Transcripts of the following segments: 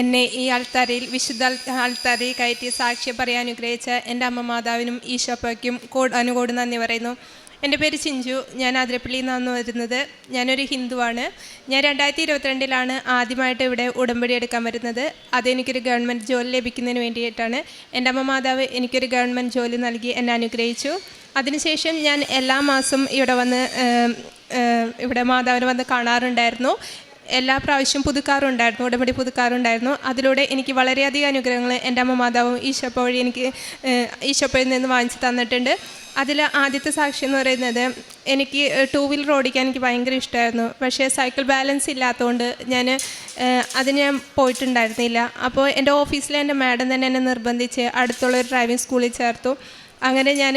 എന്നെ ഈ ആൾത്താരയിൽ വിശുദ്ധ ആൾത്താരയിൽ കയറ്റി സാക്ഷ്യം പറയാൻ അനുഗ്രഹിച്ച എന്റെ അമ്മ മാതാവിനും ഈശോപ്പയ്ക്കും കോട് അനുകോട് നന്ദി പറയുന്നു. എന്റെ പേര് ചിഞ്ചു. ഞാൻ ആതിരപ്പള്ളിയിൽ നിന്നാണ് വരുന്നത്. ഞാനൊരു ഹിന്ദുവാണ്. ഞാൻ രണ്ടായിരത്തി ഇരുപത്തിരണ്ടിലാണ് ആദ്യമായിട്ട് ഇവിടെ ഉടമ്പടി എടുക്കാൻ വരുന്നത്. അതെനിക്കൊരു ഗവൺമെന്റ് ജോലി ലഭിക്കുന്നതിന് വേണ്ടിയിട്ടാണ്. എന്റെ അമ്മ മാതാവ് എനിക്കൊരു ഗവൺമെന്റ് ജോലി നൽകി എന്നെ അനുഗ്രഹിച്ചു. അതിനുശേഷം ഞാൻ എല്ലാ മാസവും ഇവിടെ വന്ന് ഇവിടെ മാതാവിനെ വന്ന് കാണാറുണ്ടായിരുന്നു. എല്ലാ പ്രാവശ്യവും പുതുക്കാറുണ്ടായിരുന്നു ഉടമ്പടി പുതുക്കാറുണ്ടായിരുന്നു. അതിലൂടെ എനിക്ക് വളരെയധികം അനുഗ്രഹങ്ങൾ എന്റെ അമ്മ മാതാവും ഈശോപ്പ വഴി എനിക്ക് ഈശോപ്പയിൽ നിന്ന് വാങ്ങിച്ചു തന്നിട്ടുണ്ട്. അതിൽ ആദ്യത്തെ സാക്ഷി എന്ന് പറയുന്നത് എനിക്ക് ടൂ വീലർ ഓടിക്കാൻ എനിക്ക് ഭയങ്കര ഇഷ്ടമായിരുന്നു. പക്ഷേ സൈക്കിൾ ബാലൻസ് ഇല്ലാത്തതുകൊണ്ട് ഞാൻ അതിന് ഞാൻ പോയിട്ടുണ്ടായിരുന്നില്ല. അപ്പോൾ എന്റെ ഓഫീസിലെ എന്റെ മാഡം തന്നെ എന്നെ നിർബന്ധിച്ച് അടുത്തുള്ള ഒരു ഡ്രൈവിംഗ് സ്കൂളിൽ ചേർത്തു. അങ്ങനെ ഞാൻ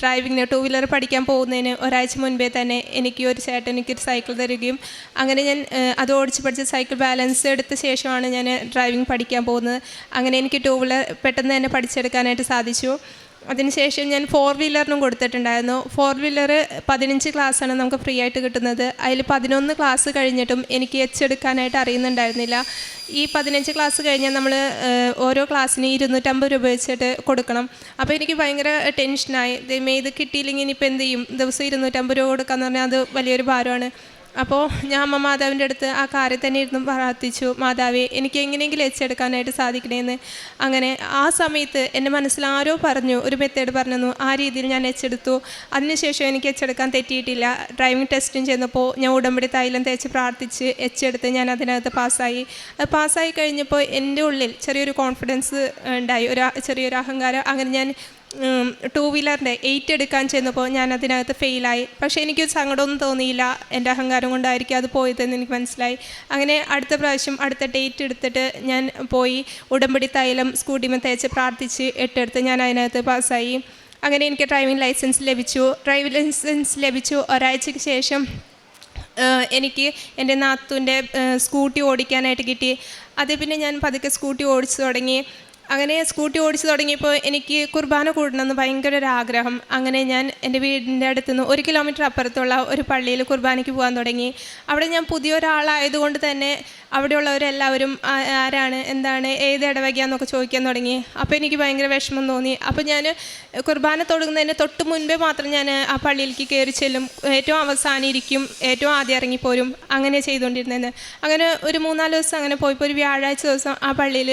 ഡ്രൈവിങ്ങിന് ടൂ വീലർ പഠിക്കാൻ പോകുന്നതിന് ഒരാഴ്ച മുൻപേ തന്നെ എനിക്ക് ഒരു ചേട്ടൻ എനിക്കൊരു സൈക്കിൾ തരികയും അങ്ങനെ ഞാൻ അത് ഓടിച്ച് പഠിച്ച് സൈക്കിൾ ബാലൻസ് എടുത്ത ശേഷമാണ് ഞാൻ ഡ്രൈവിംഗ് പഠിക്കാൻ പോകുന്നത്. അങ്ങനെ എനിക്ക് ടൂ വീലർ പെട്ടെന്ന് തന്നെ പഠിച്ചെടുക്കാനായിട്ട് സാധിച്ചു. അതിനുശേഷം ഞാൻ ഫോർ വീലറിനും കൊടുത്തിട്ടുണ്ടായിരുന്നു. ഫോർ വീലർ പതിനഞ്ച് ക്ലാസ്സാണ് നമുക്ക് ഫ്രീ ആയിട്ട് കിട്ടുന്നത്. അതിൽ പതിനൊന്ന് ക്ലാസ് കഴിഞ്ഞിട്ടും എനിക്ക് എച്ച് എടുക്കാനായിട്ട് അറിയുന്നുണ്ടായിരുന്നില്ല. ഈ പതിനഞ്ച് ക്ലാസ് കഴിഞ്ഞാൽ നമ്മൾ ഓരോ ക്ലാസ്സിന് ഇരുന്നൂറ്റമ്പത് രൂപ വെച്ചിട്ട് കൊടുക്കണം. അപ്പോൾ എനിക്ക് ഭയങ്കര ടെൻഷനായി ദൈവമേ ഇത് കിട്ടിയില്ലെങ്കിൽ ഇനിയിപ്പോൾ എന്ത് ചെയ്യും? ദിവസം ഇരുന്നൂറ്റമ്പത് രൂപ കൊടുക്കാമെന്ന് പറഞ്ഞാൽ അത് വലിയൊരു ഭാരമാണ്. അപ്പോൾ ഞാൻ അമ്മ മാതാവിന്റെ അടുത്ത് ആ കാര്യം തന്നെ ഇരുന്ന് പ്രാർത്ഥിച്ചു മാതാവേ എനിക്ക് എങ്ങനെയെങ്കിലും എച്ചെടുക്കാനായിട്ട് സാധിക്കണേന്ന്. അങ്ങനെ ആ സമയത്ത് എന്റെ മനസ്സിൽ ആരോ പറഞ്ഞു ഒരു മെത്തേഡ് പറഞ്ഞു ആ രീതിയിൽ ഞാൻ എച്ചെടുത്തു അതിനുശേഷം എനിക്ക് എച്ചെടുക്കാൻ തെറ്റിയിട്ടില്ല. ഡ്രൈവിംഗ് ടെസ്റ്റും ചെന്നപ്പോൾ ഞാൻ ഉടമ്പടി തൈലം തേച്ച് പ്രാർത്ഥിച്ച് എച്ചെടുത്ത് ഞാൻ അതിനകത്ത് പാസ്സായി. അത് പാസ്സായി കഴിഞ്ഞപ്പോൾ എന്റെ ഉള്ളിൽ ചെറിയൊരു കോൺഫിഡൻസ് ഉണ്ടായി ഒരു ചെറിയൊരു അഹങ്കാരം. അങ്ങനെ ഞാൻ ടൂ വീലറിന്റെ എയ്റ്റ് എടുക്കാൻ ചെന്നപ്പോൾ ഞാൻ അതിനകത്ത് ഫെയിലായി പക്ഷേ എനിക്കൊരു സങ്കടമൊന്നും തോന്നിയില്ല. എന്റെ അഹങ്കാരം കൊണ്ടായിരിക്കും അത് പോയതെന്ന് എനിക്ക് മനസ്സിലായി. അങ്ങനെ അടുത്ത പ്രാവശ്യം അടുത്ത ഡേറ്റ് എടുത്തിട്ട് ഞാൻ പോയി ഉടമ്പടി തൈലം സ്കൂട്ടിമ തേച്ച് പ്രാർത്ഥിച്ച് എട്ടെടുത്ത് ഞാൻ അതിനകത്ത് പാസ്സായി. അങ്ങനെ എനിക്ക് ഡ്രൈവിംഗ് ലൈസൻസ് ലഭിച്ചു. ഡ്രൈവിംഗ് ലൈസൻസ് ലഭിച്ചു. ഒരാഴ്ചയ്ക്ക് ശേഷം എനിക്ക് എന്റെ നാത്തുവിന്റെ സ്കൂട്ടി ഓടിക്കാനായിട്ട് കിട്ടി. അത് പിന്നെ ഞാൻ പതുക്കെ സ്കൂട്ടി ഓടിച്ചു തുടങ്ങി. അങ്ങനെ സ്കൂട്ടി ഓടിച്ചു തുടങ്ങിയപ്പോൾ എനിക്ക് കുർബാന കൂടണമെന്ന് ഭയങ്കര ഒരു ആഗ്രഹം. അങ്ങനെ ഞാൻ എന്റെ വീടിന്റെ അടുത്ത് നിന്ന് ഒരു കിലോമീറ്റർ അപ്പുറത്തുള്ള ഒരു പള്ളിയിൽ കുർബാനയ്ക്ക് പോകാൻ തുടങ്ങി. അവിടെ ഞാൻ പുതിയൊരാളായതുകൊണ്ട് തന്നെ അവിടെയുള്ളവരെല്ലാവരും ആരാണ്? എന്താണ്? ഏത് ഇടവകയാന്നൊക്കെ ചോദിക്കാൻ തുടങ്ങി. അപ്പോൾ എനിക്ക് ഭയങ്കര വിഷമം തോന്നി. അപ്പോൾ ഞാൻ കുർബാന തുടങ്ങുന്നതിന് തൊട്ട് മുൻപേ മാത്രം ഞാൻ ആ പള്ളിയിലേക്ക് കയറി ചെല്ലും. ഏറ്റവും അവസാനം ഇരിക്കും. ഏറ്റവും ആദ്യം ഇറങ്ങിപ്പോരും. അങ്ങനെ ചെയ്തുകൊണ്ടിരുന്നത്. അങ്ങനെ ഒരു മൂന്നാൽ ദിവസം അങ്ങനെ പോയപ്പോൾ ഒരു വ്യാഴാഴ്ച ദിവസം ആ പള്ളിയിൽ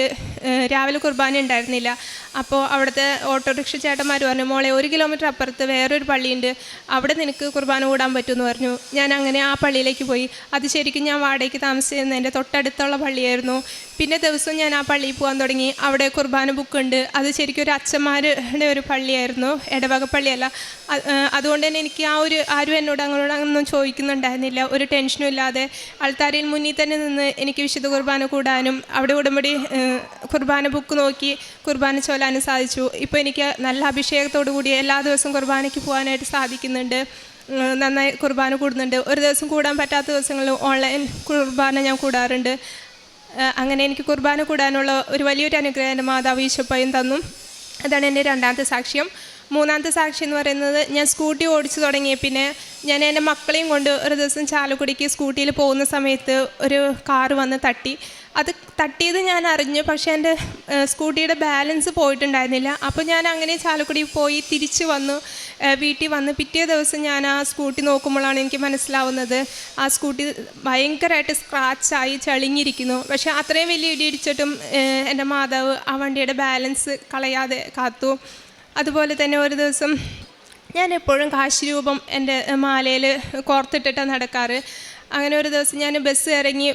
രാവിലെ കുർബാന ഉണ്ടായിരുന്നില്ല. അപ്പോൾ അവിടുത്തെ ഓട്ടോറിക്ഷ ചേട്ടന്മാർ പറഞ്ഞു മോളെ ഒരു കിലോമീറ്റർ അപ്പുറത്ത് വേറൊരു പള്ളിയുണ്ട്. അവിടെ നിനക്ക് കുർബാന കൂടാൻ പറ്റുമെന്ന് പറഞ്ഞു. ഞാൻ അങ്ങനെ ആ പള്ളിയിലേക്ക് പോയി. അത് ശരിക്കും ഞാൻ വാടകയ്ക്ക് താമസിച്ചിരുന്ന എന്റെ തൊട്ടടുത്തുള്ള പള്ളിയായിരുന്നു. പിന്നെ ദിവസം ഞാൻ ആ പള്ളിയിൽ പോകാൻ തുടങ്ങി. അവിടെ കുർബാന ബുക്ക് ഉണ്ട് അത് ശരിക്കും ഒരു അച്ഛന്മാരുടെ ഒരു പള്ളിയായിരുന്നു. ഇടവക പള്ളിയല്ല. അതുകൊണ്ട് തന്നെ എനിക്ക് ആ ഒരു ആരും എന്നോട് അങ്ങോട്ട് അങ്ങനൊന്നും ചോദിക്കുന്നുണ്ടായിരുന്നില്ല. ഒരു ടെൻഷനും ഇല്ലാതെ ആൾത്താരിൽ മുന്നിൽ തന്നെ നിന്ന് എനിക്ക് വിശുദ്ധ കുർബാന കൂടാനും അവിടെ ഉടമ്പടി കുർബാന ബുക്ക് നോക്കി കുർബാന ചൊല്ലാനും സാധിച്ചു. ഇപ്പോൾ എനിക്ക് നല്ല അഭിഷേകത്തോടു കൂടി എല്ലാ ദിവസവും കുർബാനയ്ക്ക് പോകാനായിട്ട് സാധിക്കുന്നുണ്ട്. നന്നായി കുർബാന കൂടുന്നുണ്ട്. ഒരു ദിവസം കൂടാൻ പറ്റാത്ത ദിവസങ്ങളിൽ ഓൺലൈൻ കുർബാന ഞാൻ കൂടാറുണ്ട്. അങ്ങനെ എനിക്ക് കുർബാന കൂടാനുള്ള ഒരു വലിയൊരു അനുഗ്രഹം മാതാവ് ഈശോപ്പയും തന്നു. അതാണ് എന്റെ രണ്ടാമത്തെ സാക്ഷ്യം. മൂന്നാമത്തെ സാക്ഷി എന്ന് പറയുന്നത് ഞാൻ സ്കൂട്ടി ഓടിച്ചു തുടങ്ങിയ പിന്നെ ഞാൻ എന്റെ മക്കളെയും കൊണ്ട് ഒരു ദിവസം ചാലക്കുടിക്ക് സ്കൂട്ടിയിൽ പോകുന്ന സമയത്ത് ഒരു കാറ് വന്ന് തട്ടി. അത് തട്ടിയത് ഞാൻ അറിഞ്ഞു പക്ഷേ എന്റെ സ്കൂട്ടിയുടെ ബാലൻസ് പോയിട്ടുണ്ടായിരുന്നില്ല. അപ്പോൾ ഞാൻ അങ്ങനെ ചാലക്കുടി പോയി തിരിച്ചു വന്നു. വീട്ടിൽ വന്ന് പിറ്റേ ദിവസം ഞാൻ ആ സ്കൂട്ടി നോക്കുമ്പോഴാണ് എനിക്ക് മനസ്സിലാവുന്നത്. ആ സ്കൂട്ടി ഭയങ്കരമായിട്ട് സ്ക്രാച്ചായി ചളിഞ്ഞിരിക്കുന്നു. പക്ഷേ അത്രയും വലിയ ഇടി ഇടിച്ചിട്ടും ഏഹ്, എന്റെ മാതാവ് ആ വണ്ടിയുടെ ബാലൻസ് കളയാതെ കാത്തു. അതുപോലെ തന്നെ ഒരു ദിവസം ഞാൻ എപ്പോഴും കാശ് രൂപം എന്റെ മാലയിൽ കോർത്തിട്ടിട്ടാണ് നടക്കാറ്. അങ്ങനെ ഒരു ദിവസം ഞാൻ ബസ് ഇറങ്ങി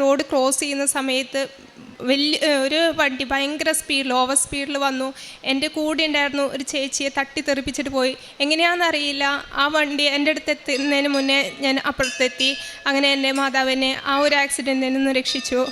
റോഡ് ക്രോസ് ചെയ്യുന്ന സമയത്ത് വലിയ ഒരു വണ്ടി ഭയങ്കര സ്പീഡിൽ ഓവർ സ്പീഡിൽ വന്നു. എന്റെ കൂടെ ഉണ്ടായിരുന്നു ഒരു ചേച്ചിയെ തട്ടി തെറിപ്പിച്ചിട്ട് പോയി. എങ്ങനെയാണെന്നറിയില്ല ആ വണ്ടി എന്റെ അടുത്ത് എത്തുന്നതിന് മുന്നേ ഞാൻ അപ്പുറത്തെത്തി. അങ്ങനെ എന്റെ മാതാവിനെ ആ ഒരു ആക്സിഡന്റിൽ നിന്ന് രക്ഷിച്ചു.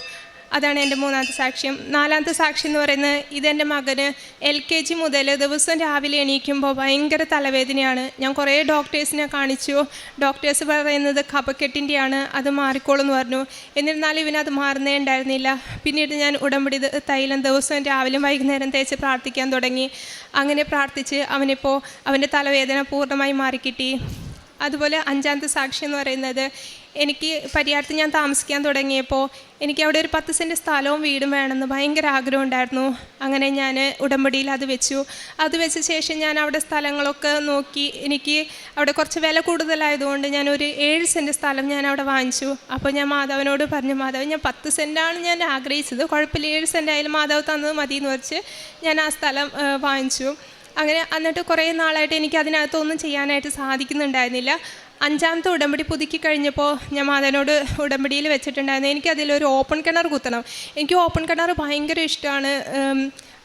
അതാണ് എന്റെ മൂന്നാമത്തെ സാക്ഷ്യം. നാലാമത്തെ സാക്ഷ്യം എന്ന് പറയുന്നത് ഇതെന്റെ മകന് എൽ കെ ജി മുതൽ ദിവസം രാവിലെ എണീക്കുമ്പോൾ ഭയങ്കര തലവേദനയാണ്. ഞാൻ കുറേ ഡോക്ടേഴ്സിനെ കാണിച്ചു. ഡോക്ടേഴ്സ് പറയുന്നത് കപക്കെട്ടിന്റെയാണ് അത് മാറിക്കോളും എന്ന് പറഞ്ഞു. എന്നിരുന്നാലും ഇവനത് മാറുന്നേ ഉണ്ടായിരുന്നില്ല. പിന്നീട് ഞാൻ ഉടമ്പടി തൈലം ദിവസം രാവിലെയും വൈകുന്നേരം തേച്ച് പ്രാർത്ഥിക്കാൻ തുടങ്ങി. അങ്ങനെ പ്രാർത്ഥിച്ച് അവനിപ്പോൾ അവന്റെ തലവേദന പൂർണമായി മാറിക്കിട്ടി. അതുപോലെ അഞ്ചാമത്തെ സാക്ഷി എന്ന് പറയുന്നത് എനിക്ക് പരിയാരത്ത് ഞാൻ താമസിക്കാൻ തുടങ്ങിയപ്പോൾ എനിക്ക് അവിടെ ഒരു പത്ത് സെന്റ് സ്ഥലവും വീടും വേണമെന്ന് ഭയങ്കര ആഗ്രഹം ഉണ്ടായിരുന്നു. അങ്ങനെ ഞാൻ ഉടമ്പടിയിൽ അത് വെച്ചു. അത് വെച്ച ശേഷം ഞാൻ അവിടെ സ്ഥലങ്ങളൊക്കെ നോക്കി. എനിക്ക് അവിടെ കുറച്ച് വില കൂടുതലായതുകൊണ്ട് ഞാൻ ഒരു ഏഴ് സെന്റ് സ്ഥലം ഞാൻ അവിടെ വാങ്ങിച്ചു. അപ്പോൾ ഞാൻ മാധവനോട് പറഞ്ഞു മാധവ് ഞാൻ പത്ത് സെന്റാണ് ഞാൻ ആഗ്രഹിച്ചത്. കുഴപ്പമില്ല. ഏഴ് സെന്റ് ആയാലും മാധവ് തന്നത് മതി എന്ന് വെച്ച് ഞാൻ ആ സ്ഥലം വാങ്ങിച്ചു. അങ്ങനെ എന്നിട്ട് കുറേ നാളായിട്ട് എനിക്ക് അതിനകത്തൊന്നും ചെയ്യാനായിട്ട് സാധിക്കുന്നുണ്ടായിരുന്നില്ല. അഞ്ചാമത്തെ ഉടമ്പടി പുതുക്കി കഴിഞ്ഞപ്പോൾ ഞാൻ മാതനോട് ഉടമ്പടിയിൽ വെച്ചിട്ടുണ്ടായിരുന്നു. എനിക്കതിലൊരു ഓപ്പൺ കിണർ കുത്തണം. എനിക്ക് ഓപ്പൺ കിണർ ഭയങ്കര ഇഷ്ടമാണ്.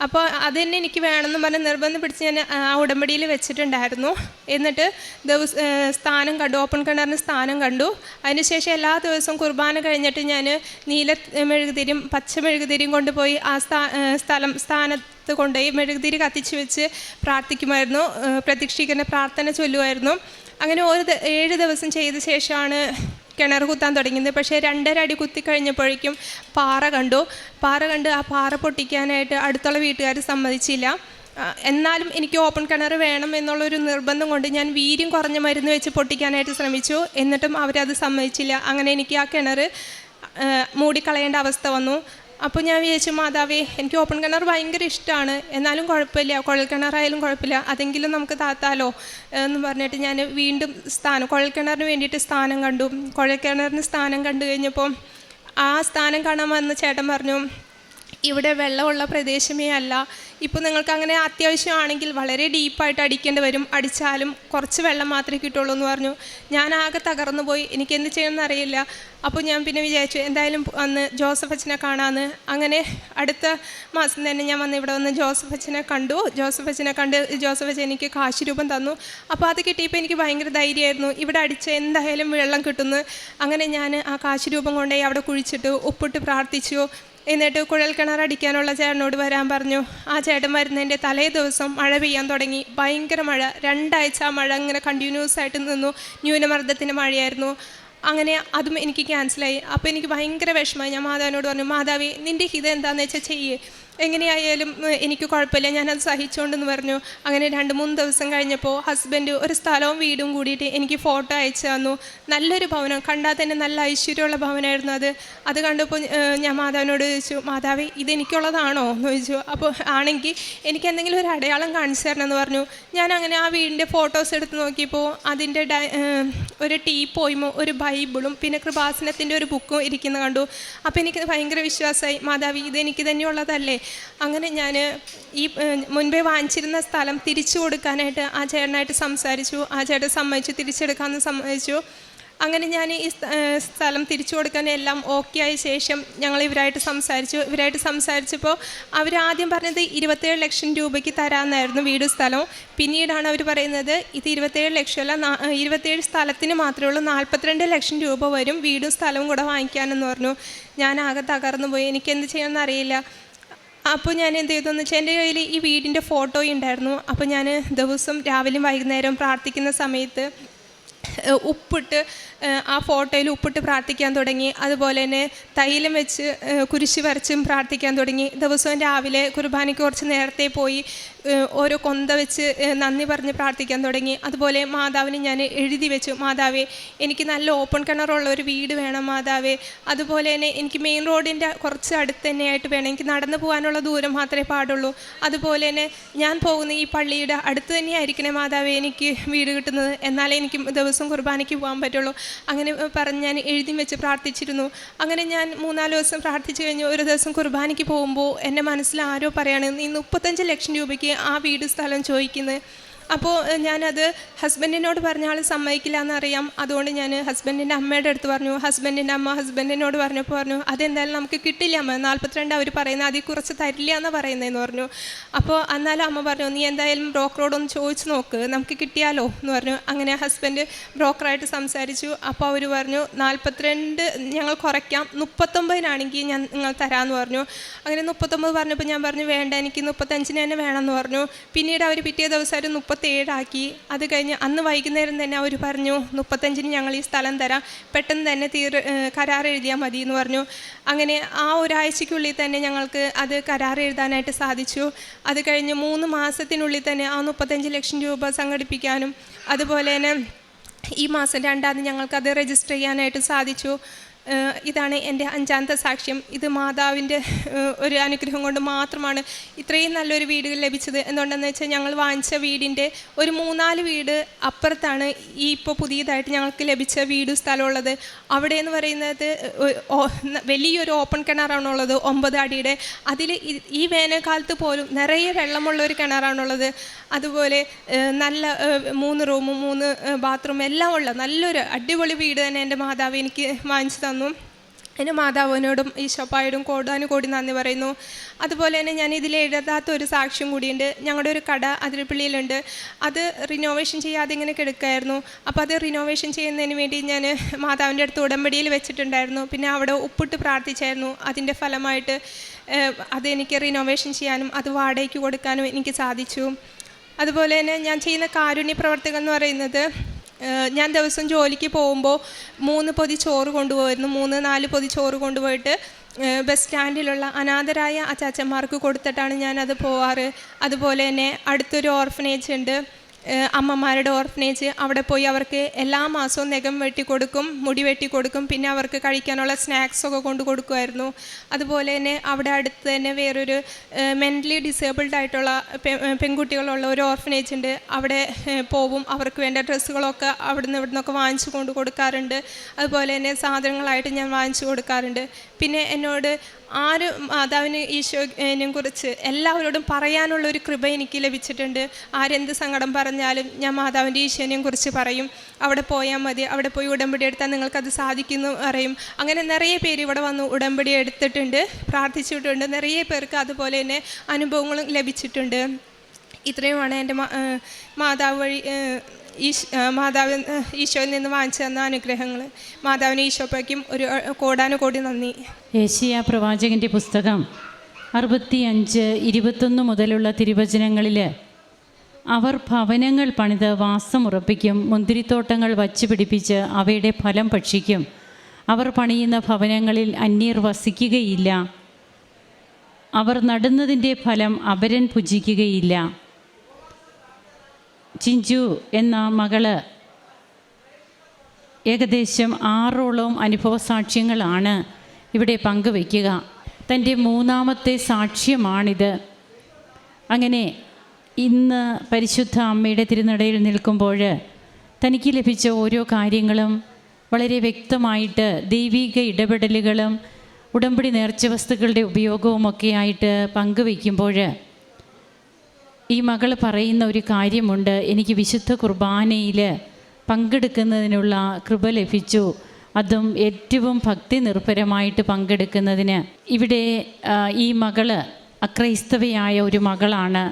അപ്പോൾ അത് തന്നെ എനിക്ക് വേണമെന്ന് പറഞ്ഞ് നിർബന്ധം പിടിച്ച് ഞാൻ ആ ഉടമ്പടിയിൽ വെച്ചിട്ടുണ്ടായിരുന്നു. എന്നിട്ട് ദിവസം സ്ഥാനം കണ്ടു ഓപ്പൺ കിണറിന് സ്ഥാനം കണ്ടു. അതിനുശേഷം എല്ലാ ദിവസവും കുർബാന കഴിഞ്ഞിട്ട് ഞാൻ നീല മെഴുകുതിരിയും പച്ച മെഴുകുതിരിയും കൊണ്ടുപോയി ആ സ്ഥാ സ്ഥലം സ്ഥാനത്ത് കൊണ്ടുപോയി മെഴുകുതിരി കത്തിച്ച് വെച്ച് പ്രാർത്ഥിക്കുമായിരുന്നു. പ്രതീക്ഷിക്കുന്ന പ്രാർത്ഥന ചൊല്ലുമായിരുന്നു. അങ്ങനെ ഒരു ഏഴ് ദിവസം ചെയ്ത ശേഷമാണ് കിണർ കുത്താൻ തുടങ്ങിയത്. പക്ഷേ രണ്ടര അടി കുത്തി കഴിഞ്ഞപ്പോഴേക്കും പാറ കണ്ടു. പാറ കണ്ട് ആ പാറ പൊട്ടിക്കാനായിട്ട് അടുത്തുള്ള വീട്ടുകാർ സമ്മതിച്ചില്ല. എന്നാലും എനിക്ക് ഓപ്പൺ കിണർ വേണം എന്നുള്ളൊരു നിർബന്ധം കൊണ്ട് ഞാൻ വീര്യം കുറഞ്ഞ മരുന്ന് വെച്ച് പൊട്ടിക്കാനായിട്ട് ശ്രമിച്ചു. എന്നിട്ടും അവരത് സമ്മതിച്ചില്ല. അങ്ങനെ എനിക്ക് ആ കിണർ മൂടിക്കളയേണ്ട അവസ്ഥ വന്നു. അപ്പോൾ ഞാൻ വിചാരിച്ചു മാതാവേ എനിക്ക് ഓപ്പൺ കിണർ ഭയങ്കര ഇഷ്ടമാണ് എന്നാലും കുഴപ്പമില്ല. കുഴൽ കിണറായാലും കുഴപ്പമില്ല. അതെങ്കിലും നമുക്ക് താത്താലോ എന്ന് പറഞ്ഞിട്ട് ഞാൻ വീണ്ടും സ്ഥാനം കുഴൽ കിണറിന് വേണ്ടിയിട്ട് സ്ഥാനം കണ്ടു. കുഴൽ കിണറിന് സ്ഥാനം കണ്ടു കഴിഞ്ഞപ്പോൾ ആ സ്ഥാനം കാണാൻ വന്ന ചേട്ടൻ പറഞ്ഞു ഇവിടെ വെള്ളമുള്ള പ്രദേശമേ അല്ല. ഇപ്പോൾ നിങ്ങൾക്ക് അങ്ങനെ അത്യാവശ്യമാണെങ്കിൽ വളരെ ഡീപ്പായിട്ട് അടിക്കേണ്ടി വരും. അടിച്ചാലും കുറച്ച് വെള്ളം മാത്രമേ കിട്ടുള്ളൂ എന്ന് പറഞ്ഞു. ഞാൻ ആകെ തകർന്നു പോയി. എനിക്ക് എന്ത് ചെയ്യണമെന്ന് അറിയില്ല. അപ്പോൾ ഞാൻ പിന്നെ വിചാരിച്ചു എന്തായാലും അന്ന് ജോസഫ് അച്ഛനെ കാണാമെന്ന് അങ്ങനെ അടുത്ത മാസം തന്നെ ഞാൻ വന്ന് ഇവിടെ വന്ന് ജോസഫ് അച്ഛനെ കണ്ടു. ജോസഫ് അച്ഛനെ കണ്ട് ജോസഫ് അച്ഛൻ എനിക്ക് കാശ് രൂപം തന്നു. അപ്പോൾ അത് കിട്ടിയപ്പോൾ എനിക്ക് ഭയങ്കര ധൈര്യമായിരുന്നു. ഇവിടെ അടിച്ച് എന്തായാലും വെള്ളം കിട്ടുന്നു. അങ്ങനെ ഞാൻ ആ കാശ് രൂപം കൊണ്ടുപോയി അവിടെ കുഴിച്ചിട്ട് ഉപ്പിട്ട് പ്രാർത്ഥിച്ചു. എന്നിട്ട് കുഴൽ കിണർ അടിക്കാനുള്ള ചേട്ടനോട് വരാൻ പറഞ്ഞു. ആ ചേട്ടൻ വരുന്നതിന്റെ തലേ ദിവസം മഴ പെയ്യാൻ തുടങ്ങി. ഭയങ്കര മഴ. രണ്ടാഴ്ച ആ മഴ ഇങ്ങനെ കണ്ടിന്യൂസ് ആയിട്ട് നിന്നു. ന്യൂനമർദ്ദത്തിന്റെ മഴയായിരുന്നു. അങ്ങനെ അതും എനിക്ക് ക്യാൻസലായി അപ്പോൾ എനിക്ക് ഭയങ്കര വിഷമമായി. ഞാൻ മാതാവിനോട് പറഞ്ഞു മാതാവി നിന്റെ ഹിതം എന്താണെന്ന് വെച്ചാൽ ചെയ്യേ. എങ്ങനെയായാലും എനിക്ക് കുഴപ്പമില്ല. ഞാനത് സഹിച്ചുകൊണ്ടെന്ന് പറഞ്ഞു. അങ്ങനെ രണ്ട് മൂന്ന് ദിവസം കഴിഞ്ഞപ്പോൾ ഹസ്ബൻഡ് ഒരു സ്ഥലവും വീടും കൂടിയിട്ട് എനിക്ക് ഫോട്ടോ അയച്ചു തന്നു. നല്ലൊരു ഭവനം. കണ്ടാൽ തന്നെ നല്ല ഐശ്വര്യമുള്ള ഭവനമായിരുന്നു അത്. അത് കണ്ടപ്പോൾ ഞാൻ മാതാവിനോട് ചോദിച്ചു മാതാവേ ഇതെനിക്കുള്ളതാണോ? എന്ന് ചോദിച്ചു. അപ്പോൾ ആണെങ്കിൽ എനിക്ക് എന്തെങ്കിലും ഒരു അടയാളം കാണിച്ചു തരണമെന്ന് പറഞ്ഞു. ഞാൻ അങ്ങനെ ആ വീടിന്റെ ഫോട്ടോസ് എടുത്ത് നോക്കിയപ്പോൾ അതിന്റെ ഒരു ടീ പോയിമോ ഒരു ബൈബിളും പിന്നെ കൃപാസനത്തിന്റെ ഒരു ബുക്കും ഇരിക്കുന്നത് കണ്ടു. അപ്പോൾ എനിക്ക് ഭയങ്കര വിശ്വാസമായി. മാതാവി ഇതെനിക്ക് തന്നെയുള്ളതല്ലേ? അങ്ങനെ ഞാൻ ഈ മുൻപേ വാങ്ങിച്ചിരുന്ന സ്ഥലം തിരിച്ചു കൊടുക്കാനായിട്ട് ആ ചേട്ടനായിട്ട് സംസാരിച്ചു. ആ ചേട്ടൻ സമ്മതിച്ചു തിരിച്ചെടുക്കാമെന്ന് സമ്മതിച്ചു. അങ്ങനെ ഞാൻ ഈ സ്ഥലം തിരിച്ചു കൊടുക്കാൻ എല്ലാം ഓക്കെ ആയ ശേഷം ഞങ്ങൾ ഇവരായിട്ട് സംസാരിച്ചു. ഇവരായിട്ട് സംസാരിച്ചപ്പോൾ അവർ ആദ്യം പറഞ്ഞത് ഇരുപത്തേഴ് ലക്ഷം രൂപയ്ക്ക് തരാമെന്നായിരുന്നു വീട് സ്ഥലവും പിന്നീടാണ് അവർ പറയുന്നത് ഇത് ഇരുപത്തേഴ് ലക്ഷമല്ല ഇരുപത്തേഴ് സ്ഥലത്തിന് മാത്രമേ ഉള്ളൂ നാൽപ്പത്തിരണ്ട് ലക്ഷം രൂപ വരും വീടും സ്ഥലവും കൂടെ വാങ്ങിക്കാനെന്ന് പറഞ്ഞു. ഞാൻ ആകെ തകർന്നു പോയി. എനിക്ക് എന്ത് ചെയ്യണമെന്ന് അറിയില്ല. അപ്പോൾ ഞാൻ എന്ത് ചെയ്തു വെച്ചാൽ എന്റെ കയ്യിൽ ഈ വീടിന്റെ ഫോട്ടോ ഉണ്ടായിരുന്നു. അപ്പോൾ ഞാൻ ദിവസം രാവിലെയും വൈകുന്നേരവും പ്രാർത്ഥിക്കുന്ന സമയത്ത് ഉപ്പിട്ട് ആ ഫോട്ടോയിൽ ഉപ്പിട്ട് പ്രാർത്ഥിക്കാൻ തുടങ്ങി. അതുപോലെ തന്നെ തൈലം വെച്ച് കുരിശി വരച്ചും പ്രാർത്ഥിക്കാൻ തുടങ്ങി. ദിവസവും രാവിലെ കുർബാനയ്ക്ക് കുറച്ച് നേരത്തെ പോയി ഓരോ കൊന്ത വെച്ച് നന്ദി പറഞ്ഞ് പ്രാർത്ഥിക്കാൻ തുടങ്ങി. അതുപോലെ മാതാവിന് ഞാൻ എഴുതി വെച്ചു. മാതാവേ എനിക്ക് നല്ല ഓപ്പൺ കിണറുള്ള ഒരു വീട് വേണം മാതാവേ. അതുപോലെ തന്നെ എനിക്ക് മെയിൻ റോഡിന്റെ കുറച്ച് അടുത്ത് തന്നെയായിട്ട് വേണം. എനിക്ക് നടന്നു പോകാനുള്ള ദൂരം മാത്രമേ പാടുള്ളൂ. അതുപോലെ തന്നെ ഞാൻ പോകുന്ന ഈ പള്ളിയുടെ അടുത്ത് തന്നെയായിരിക്കണേ മാതാവേ എനിക്ക് വീട് കിട്ടുന്നത്. എന്നാലേ എനിക്ക് ദിവസം കുർബാനയ്ക്ക് പോകാൻ പറ്റുള്ളൂ. അങ്ങനെ പറഞ്ഞ് ഞാൻ എഴുതി വെച്ച് പ്രാർത്ഥിച്ചിരുന്നു. അങ്ങനെ ഞാൻ മൂന്നാൽ ദിവസം പ്രാർത്ഥിച്ചു കഴിഞ്ഞ് ഒരു ദിവസം കുർബാനയ്ക്ക് പോകുമ്പോൾ എന്റെ മനസ്സിൽ ആരോ പറയാണ് നീ മുപ്പത്തഞ്ച് ലക്ഷം രൂപയ്ക്ക് ആ വീട് സ്ഥലം ചോദിക്കുന്നത് അപ്പോൾ ഞാനത് ഹസ്ബൻഡിനോട് പറഞ്ഞ ആൾ സമ്മതിക്കില്ല എന്നറിയാം അതുകൊണ്ട് ഞാൻ ഹസ്ബൻഡിന്റെ അമ്മയുടെ അടുത്ത് പറഞ്ഞു ഹസ്ബൻഡിന്റെ അമ്മ ഹസ്ബൻഡിനോട് പറഞ്ഞപ്പോൾ പറഞ്ഞു അതെന്തായാലും നമുക്ക് കിട്ടില്ല അമ്മ. നാൽപ്പത്തിരണ്ട് അവർ പറയുന്നത് അതിൽ കുറച്ച് തരില്ല എന്ന് പറയുന്നതെന്ന് പറഞ്ഞു. അപ്പോൾ എന്നാലും അമ്മ പറഞ്ഞു നീ എന്തായാലും ബ്രോക്കറോടൊന്ന് ചോദിച്ചു നോക്ക്. നമുക്ക് കിട്ടിയാലോ? എന്ന് പറഞ്ഞു. അങ്ങനെ ഹസ്ബൻഡ് ബ്രോക്കറായിട്ട് സംസാരിച്ചു. അപ്പോൾ അവർ പറഞ്ഞു നാൽപ്പത്തിരണ്ട് ഞങ്ങൾ കുറയ്ക്കാം. മുപ്പത്തൊമ്പതിനാണെങ്കിൽ ഞാൻ നിങ്ങൾ തരാമെന്ന് പറഞ്ഞു. അങ്ങനെ മുപ്പത്തൊമ്പത് പറഞ്ഞപ്പോൾ ഞാൻ പറഞ്ഞു വേണ്ട എനിക്ക് മുപ്പത്തഞ്ചിന് തന്നെ വേണമെന്ന് പറഞ്ഞു. പിന്നീട് അവർ പിറ്റേ ദിവസം ഒരു മുപ്പത്തേഴാക്കി അത് കഴിഞ്ഞ് അന്ന് വൈകുന്നേരം തന്നെ അവർ പറഞ്ഞു മുപ്പത്തഞ്ചിന് ഞങ്ങൾ ഈ സ്ഥലം തരാം. പെട്ടെന്ന് തന്നെ തീർ കരാർ എഴുതിയാൽ മതി എന്ന് പറഞ്ഞു. അങ്ങനെ ആ ഒരാഴ്ചയ്ക്കുള്ളിൽ തന്നെ ഞങ്ങൾക്ക് അത് കരാർ എഴുതാനായിട്ട് സാധിച്ചു. അത് കഴിഞ്ഞ് മൂന്ന് മാസത്തിനുള്ളിൽ തന്നെ ആ മുപ്പത്തഞ്ച് ലക്ഷം രൂപ സംഘടിപ്പിക്കാനും അതുപോലെ തന്നെ ഈ മാസം രണ്ടാം തീയതി ഞങ്ങൾക്കത് രജിസ്റ്റർ ചെയ്യാനായിട്ട് സാധിച്ചു. ഇതാണ് എന്റെ അഞ്ചാമത്തെ സാക്ഷ്യം. ഇത് മാതാവിന്റെ ഒരു അനുഗ്രഹം കൊണ്ട് മാത്രമാണ് ഇത്രയും നല്ലൊരു വീട് ലഭിച്ചത്. എന്തുകൊണ്ടെന്ന് വെച്ചാൽ ഞങ്ങൾ വാങ്ങിച്ച വീടിന്റെ ഒരു മൂന്നാൽ വീട് അപ്പുറത്താണ് ഈ ഇപ്പോൾ പുതിയതായിട്ട് ഞങ്ങൾക്ക് ലഭിച്ച വീട് സ്ഥലമുള്ളത്. അവിടെ എന്ന് പറയുന്നത് വലിയൊരു ഓപ്പൺ കിണറാണുള്ളത് ഒമ്പത് അടിയുടെ. അതിൽ ഈ വേനൽക്കാലത്ത് പോലും നിറയെ വെള്ളമുള്ള ഒരു കിണറാണുള്ളത്. അതുപോലെ നല്ല മൂന്ന് റൂമും മൂന്ന് ബാത്റൂം എല്ലാം ഉള്ള നല്ലൊരു അടിപൊളി വീട് തന്നെ എന്റെ മാതാവ് എനിക്ക് വാങ്ങിച്ചു എന്റെ മാതാവിനോടും ഈശോപ്പായോടും കോടാനും കോടി നന്ദി പറയുന്നു. അതുപോലെ തന്നെ ഞാൻ ഇതിൽ എഴുതാത്ത ഒരു സാക്ഷ്യം കൂടിയുണ്ട്. ഞങ്ങളുടെ ഒരു കട അതിരപ്പള്ളിയിലുണ്ട്. അത് റിനോവേഷൻ ചെയ്യാതെ ഇങ്ങനെ കിടക്കായിരുന്നു അപ്പോൾ അത് റിനോവേഷൻ ചെയ്യുന്നതിന് വേണ്ടി ഞാൻ മാതാവിന്റെ അടുത്ത് ഉടമ്പടിയിൽ വെച്ചിട്ടുണ്ടായിരുന്നു. പിന്നെ അവിടെ ഉപ്പിട്ട് പ്രാർത്ഥിച്ചായിരുന്നു. അതിന്റെ ഫലമായിട്ട് അത് അതെനിക്ക് റിനോവേഷൻ ചെയ്യാനും അത് വാടകയ്ക്ക് കൊടുക്കാനും എനിക്ക് സാധിച്ചു. അതുപോലെ തന്നെ ഞാൻ ചെയ്യുന്ന കാരുണ്യ പ്രവർത്തകം എന്ന് പറയുന്നത് ഞാൻ ദിവസം ജോലിക്ക് പോകുമ്പോൾ മൂന്ന് പൊതി ചോറ് കൊണ്ടുപോയിരുന്നു. മൂന്ന് നാല് പൊതി ചോറ് കൊണ്ടുപോയിട്ട് ബസ് സ്റ്റാൻഡിലുള്ള അനാഥരായ അച്ചാച്ചന്മാർക്ക് കൊടുത്തിട്ടാണ് ഞാനത് പോവാറ്. അതുപോലെ തന്നെ അടുത്തൊരു ഓർഫനേജ് ഉണ്ട്. അമ്മമാരുടെ ഓർഫനേജ് അവിടെ പോയി അവർക്ക് എല്ലാ മാസവും വെട്ടി കൊടുക്കും മുടി വെട്ടി കൊടുക്കും പിന്നെ അവർക്ക് കഴിക്കാനുള്ള സ്നാക്സൊക്കെ കൊണ്ട് കൊടുക്കുമായിരുന്നു. അതുപോലെ തന്നെ അവിടെ അടുത്ത് തന്നെ വേറൊരു മെന്റലി ഡിസേബിൾഡ് ആയിട്ടുള്ള പെൺകുട്ടികളുള്ള ഒരു ഓർഫനേജ് ഉണ്ട്. അവിടെ പോവും. അവർക്ക് വേണ്ട ഡ്രസ്സുകളൊക്കെ അവിടുന്ന് ഇവിടുന്നൊക്കെ വാങ്ങിച്ചു കൊണ്ട് കൊടുക്കാറുണ്ട്. അതുപോലെ തന്നെ സാധനങ്ങളായിട്ട് ഞാൻ വാങ്ങിച്ചു കൊടുക്കാറുണ്ട്. പിന്നെ എന്നോട് ആര് മാതാവിന് ഈശോനെ കുറിച്ച് എല്ലാവരോടും പറയാനുള്ള ഒരു കൃപ എനിക്ക് ലഭിച്ചിട്ടുണ്ട്. ആരെന്ത് സങ്കടം പറഞ്ഞാലും ഞാൻ മാതാവിന്റെ ഈശോനെയും കുറിച്ച് പറയും. അവിടെ പോയാൽ മതി. അവിടെ പോയി ഉടമ്പടി എടുത്താൽ നിങ്ങൾക്കത് സാധിക്കുന്നു പറയും. അങ്ങനെ നിറയെ പേര് ഇവിടെ വന്ന് ഉടമ്പടി എടുത്തിട്ടുണ്ട് പ്രാർത്ഥിച്ചിട്ടുണ്ട്. നിറയെ പേർക്ക് അതുപോലെ തന്നെ അനുഭവങ്ങളും ലഭിച്ചിട്ടുണ്ട്. ഇത്രയുമാണ് എന്റെ മാതാവ് വഴി ഈശ് മാതാവ് ഈശോയിൽ നിന്ന് വാങ്ങിച്ചു തന്ന അനുഗ്രഹങ്ങൾ. മാതാവിന് ഈശോപ്പയ്ക്കും ഒരു കോടാനുകോടി നന്ദി. ഏഷ്യ പ്രവാചകന്റെ പുസ്തകം അറുപത്തി അഞ്ച് ഇരുപത്തൊന്ന് മുതലുള്ള തിരുവചനങ്ങളിൽ അവർ ഭവനങ്ങൾ പണിത് വാസമുറപ്പിക്കും മുന്തിരിത്തോട്ടങ്ങൾ വച്ച് പിടിപ്പിച്ച് അവയുടെ ഫലം ഭക്ഷിക്കും. അവർ പണിയുന്ന ഭവനങ്ങളിൽ അന്യർ വസിക്കുകയില്ല. അവർ നടുന്നതിന്റെ ഫലം അപരൻ ഭുജിക്കുകയില്ല ചിഞ്ചു എന്ന മകൾ ഏകദേശം ആറോളം അനുഭവ സാക്ഷ്യങ്ങളാണ് ഇവിടെ പങ്കുവയ്ക്കുക. തന്റെ മൂന്നാമത്തെ സാക്ഷ്യമാണിത്. അങ്ങനെ ഇന്ന് പരിശുദ്ധ അമ്മയുടെ തിരുനടയിൽ നിൽക്കുമ്പോൾ തനിക്ക് ലഭിച്ച ഓരോ കാര്യങ്ങളും വളരെ വ്യക്തമായിട്ട് ദൈവിക ഇടപെടലുകളും ഉടമ്പടി നേർച്ച വസ്തുക്കളുടെ ഉപയോഗവും ആയിട്ട് പങ്കുവയ്ക്കുമ്പോൾ ഈ മകൾ പറയുന്ന ഒരു കാര്യമുണ്ട്. എനിക്ക് വിശുദ്ധ കുർബാനയിൽ പങ്കെടുക്കുന്നതിനുള്ള കൃപ ലഭിച്ചു. അതും ഏറ്റവും ഭക്തി നിർഭരമായിട്ട് പങ്കെടുക്കുന്നതിന്. ഇവിടെ ഈ മകൾ അക്രൈസ്തവയായ ഒരു മകളാണ്.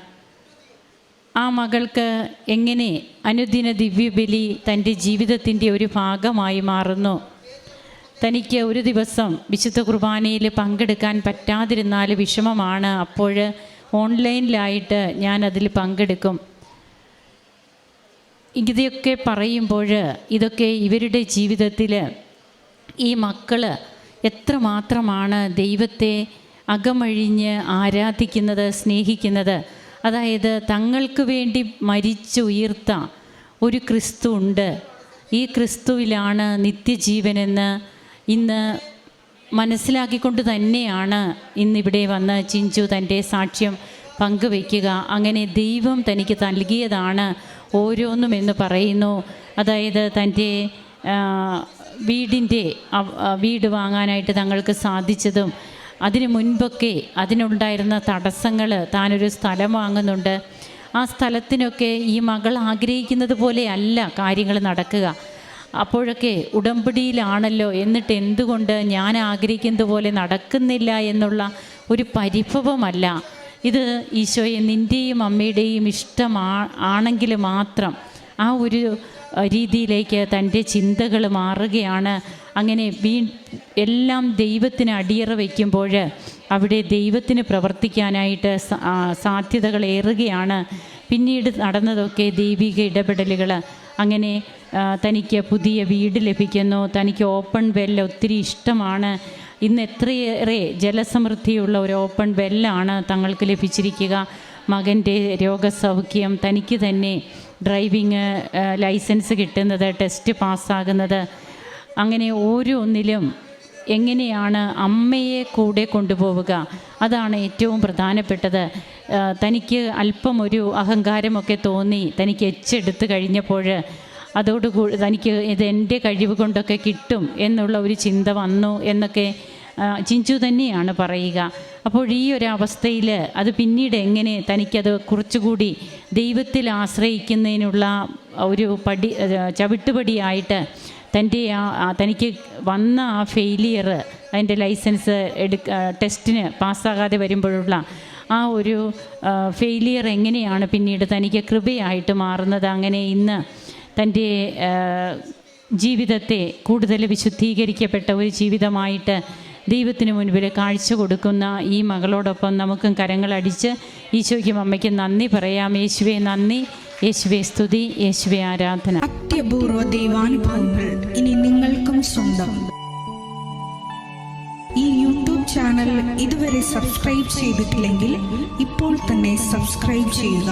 ആ മകൾക്ക് എങ്ങനെ അനുദിന ദിവ്യബലി തന്റെ ജീവിതത്തിന്റെ ഒരു ഭാഗമായി മാറുന്നു? തനിക്ക് ഒരു ദിവസം വിശുദ്ധ കുർബാനയിൽ പങ്കെടുക്കാൻ പറ്റാതിരുന്നാൽ വിഷമമാണ്. അപ്പോൾ ഓൺലൈനിലായിട്ട് ഞാൻ പങ്കെടുക്കും. ഇതൊക്കെ പറയുമ്പോൾ ഇതൊക്കെ ഇവരുടെ ജീവിതത്തിൽ ഈ മക്കൾ എത്രമാത്രമാണ് ദൈവത്തെ അകമഴിഞ്ഞ് ആരാധിക്കുന്നത് സ്നേഹിക്കുന്നത്. അതായത് തങ്ങൾക്ക് വേണ്ടി മരിച്ചുയർത്ത ഒരു ക്രിസ്തു ഉണ്ട്. ഈ ക്രിസ്തുവിലാണ് നിത്യജീവനെന്ന് ഇന്ന് മനസ്സിലാക്കിക്കൊണ്ട് തന്നെയാണ് ഇന്നിവിടെ വന്ന് ചിഞ്ചു തന്റെ സാക്ഷ്യം പങ്കുവയ്ക്കുക. അങ്ങനെ ദൈവം തനിക്ക് നൽകിയതാണ് ഓരോന്നും എന്ന് പറയുന്നു. അതായത് തന്റെ വീടിന്റെ വീട് വാങ്ങാനായിട്ട് തങ്ങൾക്ക് സാധിച്ചതും അതിനു മുൻപൊക്കെ അതിനുണ്ടായിരുന്ന തടസ്സങ്ങൾ താനൊരു സ്ഥലം വാങ്ങുന്നുണ്ട്. ആ സ്ഥലത്തിനൊക്കെ ഈ മകൾ ആഗ്രഹിക്കുന്നത് പോലെ അല്ല കാര്യങ്ങൾ നടക്കുക. അപ്പോഴൊക്കെ ഉടമ്പടിയിലാണല്ലോ എന്നിട്ട് എന്തുകൊണ്ട് ഞാൻ ആഗ്രഹിക്കുന്നത് പോലെ നടക്കുന്നില്ല എന്നുള്ള ഒരു പരിഭവമല്ല. ഇത് ഈശോയെ നിന്റെയും അമ്മയുടെയും ഇഷ്ടമാ ആണെങ്കിൽ മാത്രം ആ ഒരു രീതിയിലേക്ക് തന്റെ ചിന്തകൾ മാറുകയാണ്. അങ്ങനെ വീ എല്ലാം ദൈവത്തിന് അടിയറ വയ്ക്കുമ്പോൾ അവിടെ ദൈവത്തിന് പ്രവർത്തിക്കാനായിട്ട് സാധ്യതകൾ ഏറുകയാണ്. പിന്നീട് നടന്നതൊക്കെ ദൈവിക ഇടപെടലുകൾ. അങ്ങനെ തനിക്ക് പുതിയ വീട് ലഭിക്കുന്നു. തനിക്ക് ഓപ്പൺ വെൽ ഒത്തിരി ഇഷ്ടമാണ്. ഇന്ന് എത്രയേറെ ജലസമൃദ്ധിയുള്ള ഒരു ഓപ്പൺ വെല്ലാണ് തങ്ങൾക്ക് ലഭിച്ചിരിക്കുക. മകന്റെ രോഗസൗഖ്യം തനിക്ക് തന്നെ ഡ്രൈവിങ് ലൈസൻസ് കിട്ടുന്നത് ടെസ്റ്റ് പാസ്സാകുന്നത്. അങ്ങനെ ഓരോന്നിലും എങ്ങനെയാണ് അമ്മയെ കൂടെ കൊണ്ടുപോവുക? അതാണ് ഏറ്റവും പ്രധാനപ്പെട്ടത്. തനിക്ക് അല്പം ഒരു അഹങ്കാരമൊക്കെ തോന്നി. തനിക്ക് എച്ചെടുത്ത് കഴിഞ്ഞപ്പോൾ അതോടുകൂടി തനിക്ക് ഇത് എന്റെ കഴിവ് കൊണ്ടൊക്കെ കിട്ടും എന്നുള്ള ഒരു ചിന്ത വന്നു എന്നൊക്കെ ചിഞ്ചു തന്നെയാണ് പറയുക. അപ്പോൾ ഈ ഒരു അവസ്ഥയിൽ അത് പിന്നീട് എങ്ങനെ തനിക്കത് കുറച്ചുകൂടി ദൈവത്തിൽ ആശ്രയിക്കുന്നതിനുള്ള ഒരു പടി ചവിട്ടുപടിയായിട്ട് തന്റെ ആ തനിക്ക് വന്ന ആ ഫെയിലിയർ അതിന്റെ ലൈസൻസ് എടുക്ക ടെസ്റ്റിന് പാസ്സാകാതെ വരുമ്പോഴുള്ള ആ ഒരു ഫെയിലിയർ എങ്ങനെയാണ് പിന്നീട് തനിക്ക് കൃപയായിട്ട് മാറുന്നത്? അങ്ങനെ ഇന്ന് തന്റെ ജീവിതത്തെ കൂടുതൽ വിശുദ്ധീകരിക്കപ്പെട്ട ഒരു ജീവിതമായിട്ട് ദൈവത്തിന് മുൻപിൽ കാഴ്ച കൊടുക്കുന്ന ഈ മകളോടൊപ്പം നമുക്കും കരങ്ങളടിച്ച് ഈശോയ്ക്കും അമ്മയ്ക്കും നന്ദി പറയാം. യേശുവെ നന്ദി. യേശുവെ സ്തുതി. യേശുവെ ആരാധന. അത്യപൂർവ ദൈവാനുഭവങ്ങൾ ഇനി നിങ്ങൾക്കും സ്വന്തം. ഈ യൂട്യൂബ് ചാനൽ ഇതുവരെ സബ്സ്ക്രൈബ് ചെയ്തിട്ടില്ലെങ്കിൽ ഇപ്പോൾ തന്നെ സബ്സ്ക്രൈബ് ചെയ്യുക.